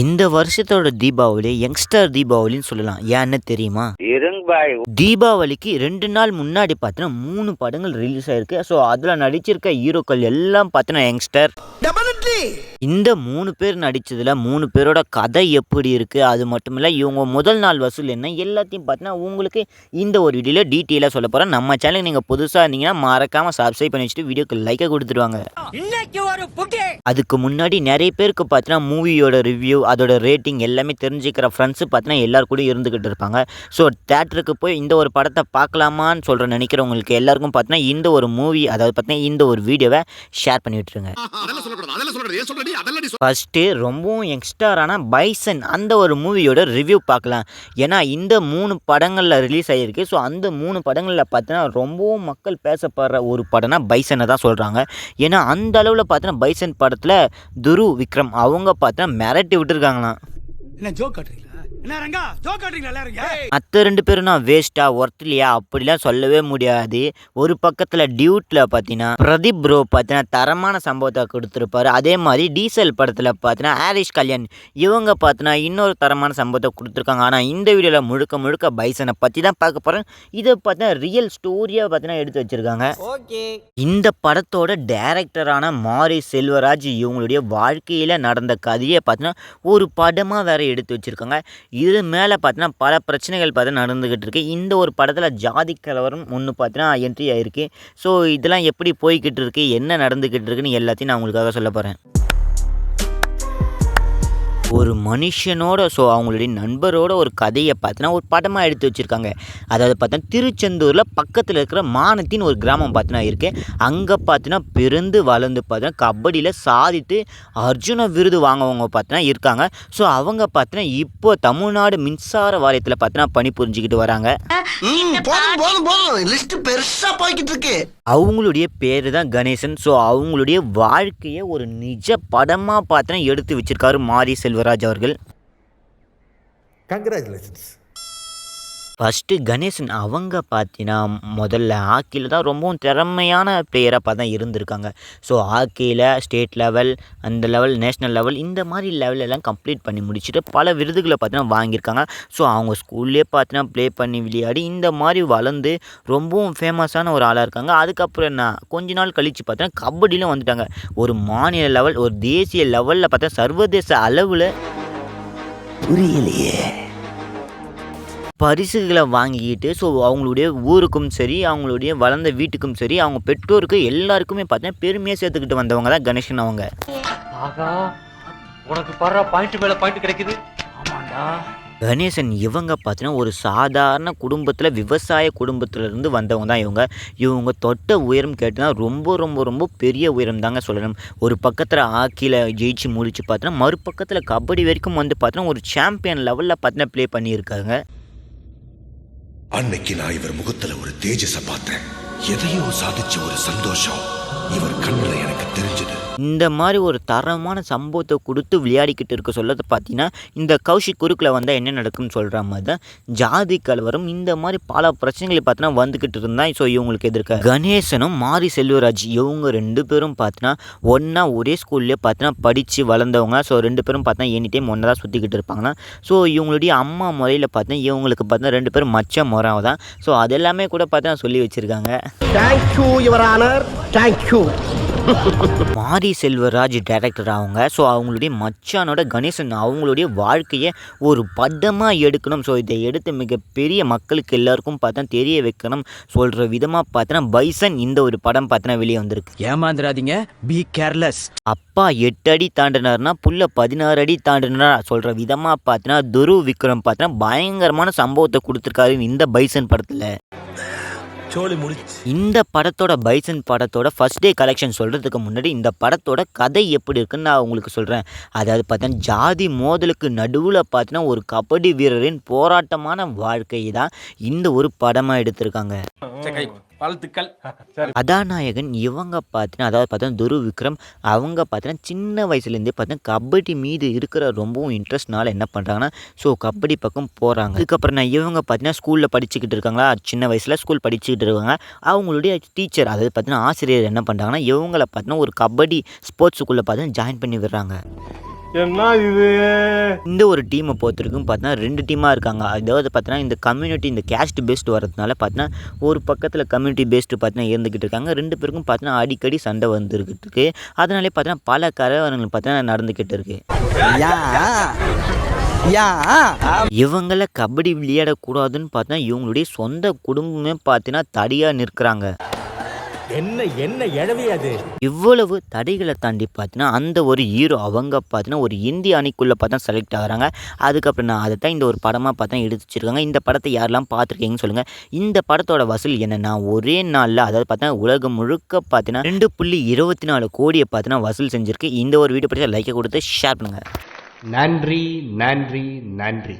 இந்த வருஷத்தோட தீபாவளி யங்ஸ்டர் தீபாவளின்னு சொல்லலாம். ஏன்னு தெரியுமா? தீபாவளிக்கு ரெண்டு நாள் முன்னாடி பார்த்தீங்கன்னா மூணு படங்கள் ரிலீஸ் ஆயிருக்கு. ஸோ அதில் நடிச்சிருக்க ஹீரோக்கள் எல்லாம் பார்த்தீங்கன்னா யங்ஸ்டர். இந்த மூணு பேர் நடிச்சதுல மூணு பேரோட கதை எப்படி இருக்கு? அது மட்டும் இல்லை இவங்க முதல் நாள் வசூல் என்ன? எல்லாத்தையும் பார்த்தீங்கன்னா உங்களுக்கு இந்த ஒரு வீடியோவில் டீட்டெயிலாக சொல்ல போகிறேன் நம்ம சேனல் நீங்கள் புதுசாக இருந்தீங்கன்னா மறக்காமல் சப்ஸ்கிரைப் பண்ணி வச்சுட்டு வீடியோக்கு லைக்கை கொடுத்துருவாங்க அதுக்கு முன்னாடி நிறைய பேருக்கு பார்த்தீங்கன்னா மூவியோட ரிவ்யூ அதோட ரேட்டிங் எல்லாமே தெரிஞ்சுக்கிற ஃப்ரெண்ட்ஸு பார்த்தீங்கன்னா எல்லாரும் கூட இருந்துக்கிட்டு இருப்பாங்க. ஸோ தேட்டருக்கு போய் இந்த ஒரு படத்தை பார்க்கலாமான்னு சொல்கிற நினைக்கிறவங்களுக்கு எல்லாருக்கும் பார்த்தீங்கன்னா இந்த ஒரு மூவி அதாவது பார்த்தீங்கன்னா இந்த ஒரு வீடியோவை ஷேர் பண்ணி விட்டுருங்க. ஃபஸ்ட்டு ரொம்பவும் யங்ஸ்டரான பைசன் அந்த ஒரு மூவியோட ரிவ்யூ பார்க்கலாம். ஏன்னா இந்த மூணு படங்களில் ரிலீஸ் ஆகிருக்கு ஸோ அந்த மூணு படங்களில் பார்த்தீங்கன்னா ரொம்பவும் மக்கள் பேசப்படுற ஒரு படம்னா பைசனை தான் சொல்கிறாங்க ஏன்னா அந்த அளவில் பார்த்தீங்கன்னா பைசன் படத்தில் துரு விக்ரம் அவங்க பார்த்தீங்கன்னா மிரட்டி விட்டுருக்காங்களாம் எடுத்திருக்காங்களாம். என்ன ஜோக் காட்டுறீங்களா? மற்ற ரெண்டு பேரும் நான் வேஸ்ட்டா ஒர்த்லையா அப்படிலாம் சொல்லவே முடியாது. ஒரு பக்கத்தில் டியூட்டில் பார்த்தீங்கன்னா பிரதீப் ப்ரோ பார்த்தீங்கன்னா தரமான சம்பவத்தை கொடுத்துருப்பாரு. அதே மாதிரி டீசல் படத்தில் பார்த்தீங்கன்னா ஹாரிஷ் கல்யாண் இவங்க பார்த்தீங்கன்னா இன்னொரு தரமான சம்பவத்தை கொடுத்துருக்காங்க. ஆனால் இந்த வீடியோவில் முழுக்க முழுக்க பைசனை பற்றி தான் பார்க்க போகிறேன் இதை பார்த்தீங்கன்னா ரியல் ஸ்டோரியாக பார்த்தீங்கன்னா எடுத்து வச்சுருக்காங்க. இந்த படத்தோட டைரக்டரான மாரி செல்வராஜ் இவங்களுடைய வாழ்க்கையில் நடந்த கதையை பார்த்தீங்கன்னா ஒரு படமாக வேற எடுத்து வச்சுருக்காங்க. இது மேலே பார்த்தீங்கன்னா பல பிரச்சனைகள் பார்த்தா நடந்துக்கிட்டு இருக்குது இந்த ஒரு படத்தில் ஜாதி கலவரம் ஒன்று பார்த்தீங்கன்னா என்ட்ரி ஆகிருக்கு ஸோ இதெல்லாம் எப்படி போய்கிட்டு இருக்குது என்ன நடந்துக்கிட்டு இருக்குன்னு எல்லாத்தையும் நான் உங்களுக்காக சொல்ல போகிறேன் ஒரு மனுஷனோட ஸோ அவங்களுடைய நண்பரோட ஒரு கதையை பார்த்தீங்கன்னா ஒரு படமாக எடுத்து வச்சுருக்காங்க. அதாவது பார்த்தீங்கன்னா திருச்செந்தூரில் பக்கத்தில் இருக்கிற மானத்தின் ஒரு கிராமம் பார்த்தீங்கன்னா இருக்குது அங்கே பார்த்தீங்கன்னா பிறந்து வளர்ந்து பார்த்தீங்கன்னா கபடியில் சாதித்து அர்ஜுன விருது வாங்குவவங்க பார்த்தீங்கன்னா இருக்காங்க. ஸோ அவங்க பார்த்தீங்கன்னா இப்போ தமிழ்நாடு மின்சார வாரியத்தில் பார்த்தீங்கன்னா பணி புரிஞ்சுக்கிட்டு வராங்க. அவங்களுடைய பேர் தான் கணேசன். ஸோ அவங்களுடைய வாழ்க்கையை ஒரு நிஜ படமாக பார்த்தீங்கன்னா எடுத்து வச்சிருக்காரு மாரி சிவராஜ் அவர்கள். கங்க்ராச்சுலேஷன்ஸ் ஃபஸ்ட்டு கணேசன் அவங்க பார்த்தீங்கன்னா முதல்ல ஹாக்கியில் தான் ரொம்பவும் திறமையான பிளேயராக பார்த்தா இருந்திருக்காங்க. ஸோ ஹாக்கியில் ஸ்டேட் லெவல் அந்த லெவல் நேஷ்னல் லெவல் இந்த மாதிரி லெவலெல்லாம் கம்ப்ளீட் பண்ணி முடிச்சுட்டு பல விருதுகளை பார்த்தீங்கன்னா வாங்கியிருக்காங்க. ஸோ அவங்க ஸ்கூல்லே பார்த்தீங்கன்னா ப்ளே பண்ணி விளையாடி இந்த மாதிரி வளர்ந்து ரொம்பவும் ஃபேமஸான ஒரு ஆளாக இருக்காங்க. அதுக்கப்புறம் என்ன? கொஞ்ச நாள் கழித்து பார்த்தீங்கன்னா கபடியிலும் வந்துட்டாங்க. ஒரு மாநில லெவல் ஒரு தேசிய லெவலில் பார்த்தா சர்வதேச அளவில் புரியலையே. பரிசுகளை வாங்கிக்கிட்டு ஸோ அவங்களுடைய ஊருக்கும் சரி அவங்களுடைய வளர்ந்த வீட்டுக்கும் சரி அவங்க பெற்றோருக்கு எல்லாருக்குமே பார்த்தீங்கன்னா பெருமையாக சேர்த்துக்கிட்டு வந்தவங்க தான் கணேசன் அவங்க. ஆகா உனக்கு படுற பாயிண்ட் மேல பாயிண்ட் கிடைக்குது. ஆமாண்டா. கணேசன் இவங்க பார்த்தீங்கன்னா ஒரு சாதாரண குடும்பத்தில் விவசாய குடும்பத்துல இருந்து வந்தவங்க தான் இவங்க. இவங்க தொட்ட உயரம் கேட்டுனா ரொம்ப ரொம்ப ரொம்ப பெரிய உயரம் தாங்க சொல்லணும். ஒரு பக்கத்தில் ஹாக்கியில் ஜெயிச்சு முடிச்சு பார்த்தீங்கன்னா மறுபக்கத்தில் கபடி வரைக்கும் வந்து பார்த்தீங்கன்னா ஒரு சாம்பியன் லெவலில் பார்த்தீங்கன்னா ப்ளே பண்ணியிருக்காங்க. அன்னைக்கு நான் இவர் முகத்துல ஒரு தேஜஸ பார்த்தேன். எதையோ சாதிச்ச ஒரு சந்தோஷம் இவர் கண்ணுல எனக்கு தெரிஞ்சது. இந்த மாதிரி ஒரு தரமான சம்பவத்தை கொடுத்து விளையாடிக்கிட்டு இருக்க சொல்லதை பார்த்தீங்கன்னா இந்த கௌஷிக் குறுக்கில் வந்தால் என்ன நடக்கும்னு சொல்கிற மாதிரி தான் ஜாதி கலவரம் இந்த மாதிரி பல பிரச்சனைகளை பார்த்தீங்கன்னா வந்துக்கிட்டு இருந்தால் ஸோ இவங்களுக்கு எதிர்க்க கணேசனும் மாரி செல்வராஜ் இவங்க ரெண்டு பேரும் பார்த்தீங்கன்னா ஒன்றா ஒரே ஸ்கூல்லே பார்த்தீங்கன்னா படித்து வளர்ந்தவங்க. ஸோ ரெண்டு பேரும் பார்த்தீங்கன்னா எனி டைம் ஒன்றா தான் சுற்றிக்கிட்டு இருப்பாங்கன்னா ஸோ இவங்களுடைய அம்மா முறையில் பார்த்தீங்கன்னா இவங்களுக்கு பார்த்தீங்கன்னா ரெண்டு பேரும் மச்ச முறை தான். ஸோ அதெல்லாமே கூட பார்த்தீங்கன்னா சொல்லி வச்சுருக்காங்க. தேங்க்யூ யுவர் ஆனர் தேங்க்யூ மாரி செல்வராஜ் டைரக்டர் அவங்க ஸோ அவங்களுடைய மச்சானோட கணேசன் அவங்களுடைய வாழ்க்கையை ஒரு படமாக எடுக்கணும். ஸோ இதை எடுத்து மிகப்பெரிய மக்களுக்கு எல்லாருக்கும் பார்த்தா தெரிய வைக்கணும். சொல்கிற விதமாக பார்த்தோன்னா பைசன் இந்த ஒரு படம் பார்த்தோன்னா வெளியே வந்திருக்கு. ஏமாந்துடாதீங்க பி கேர்லெஸ் அப்பா எட்டு அடி தாண்டினார்னா புள்ள பதினாறு அடி தாண்டினார்? சொல்கிற விதமாக பார்த்தோன்னா துரு விக்ரம் பார்த்தோன்னா பயங்கரமான சம்பவத்தை கொடுத்துருக்காரு இந்த பைசன் படத்தில். சோழி முடிச்சு இந்த படத்தோட பைசன் படத்தோட ஃபர்ஸ்ட் டே கலெக்ஷன் சொல்கிறதுக்கு முன்னாடி இந்த படத்தோட கதை எப்படி இருக்குன்னு நான் உங்களுக்கு சொல்கிறேன் அதாவது பார்த்தீங்கன்னா ஜாதி மோதலுக்கு நடுவில் பார்த்தீங்கன்னா ஒரு கபடி வீரரின் போராட்டமான வாழ்க்கை தான் இந்த ஒரு படமாக எடுத்திருக்காங்க. வாழ்த்துக்கள். கதாநாயகன் இவங்க பார்த்தீங்கன்னா அதாவது பார்த்தீங்கன்னா துரு விக்ரம் அவங்க பார்த்தீங்கன்னா சின்ன வயசுலேருந்தே பார்த்தீங்கன்னா கபடி மீது இருக்கிற ரொம்பவும் இன்ட்ரெஸ்ட்னால என்ன பண்ணுறாங்கன்னா ஸோ கபடி பக்கம் போகிறாங்க அதுக்கப்புறம் நான் இவங்க பார்த்தீங்கன்னா ஸ்கூலில் படிச்சுக்கிட்டு இருக்காங்களா? சின்ன வயசில் ஸ்கூல் படிச்சுக்கிட்டு இருக்காங்க. அவங்களுடைய டீச்சர் அதாவது பார்த்தீங்கன்னா ஆசிரியர் என்ன பண்ணுறாங்கன்னா இவங்கள பார்த்தீங்கன்னா ஒரு கபடி ஸ்போர்ட்ஸுக்குள்ளே பார்த்தீங்கன்னா ஜாயின் பண்ணி விடுறாங்க. என்ன இது? இந்த ஒரு டீமை பொறுத்தவரைக்கும் பார்த்தீங்கன்னா ரெண்டு டீமாக இருக்காங்க. அதாவது பார்த்தீங்கன்னா இந்த கம்யூனிட்டி இந்த கேஸ்ட் பேஸ்ட் வரதுனால பார்த்தீங்கன்னா ஒரு பக்கத்தில் கம்யூனிட்டி பேஸ்டு பார்த்தீங்கன்னா இருந்துக்கிட்டு இருக்காங்க. ரெண்டு பேருக்கும் பார்த்தீங்கன்னா அடிக்கடி சண்டை வந்துருக்கிட்டு இருக்கு. அதனாலே பார்த்தீங்கன்னா பல கலவரங்கள் பார்த்தீங்கன்னா நடந்துக்கிட்டு இருக்கு. யா யா. இவங்கள கபடி விளையாடக்கூடாதுன்னு பார்த்தீங்கன்னா இவங்களுடைய சொந்த குடும்பமே பார்த்தீங்கன்னா தடியாக நிற்கிறாங்க. என்ன என்ன அது? இவ்வளவு தடைகளை தாண்டி பார்த்தீங்கன்னா அந்த ஒரு ஹீரோ அவங்க பார்த்தீங்கன்னா ஒரு இந்திய அணிக்குள்ளே பார்த்தா செலக்ட் ஆகுறாங்க. அதுக்கப்புறம் நான் அதை தான் இந்த ஒரு படமாக பார்த்தா எடுத்து வச்சிருக்காங்க. இந்த படத்தை யாரெல்லாம் பார்த்துருக்கீங்கன்னு சொல்லுங்கள் இந்த படத்தோட வசூல் என்னென்னா ஒரே நாளில் அதாவது பார்த்தா உலகம் முழுக்க பார்த்தீங்கன்னா ரெண்டு புள்ளி இருபத்தி நாலு கோடியை பார்த்தீங்கன்னா வசூல் செஞ்சுருக்கு. இந்த ஒரு வீடியோ பிடிச்சா லைக்கை கொடுத்து ஷேர் பண்ணுங்கள் நன்றி நன்றி நன்றி.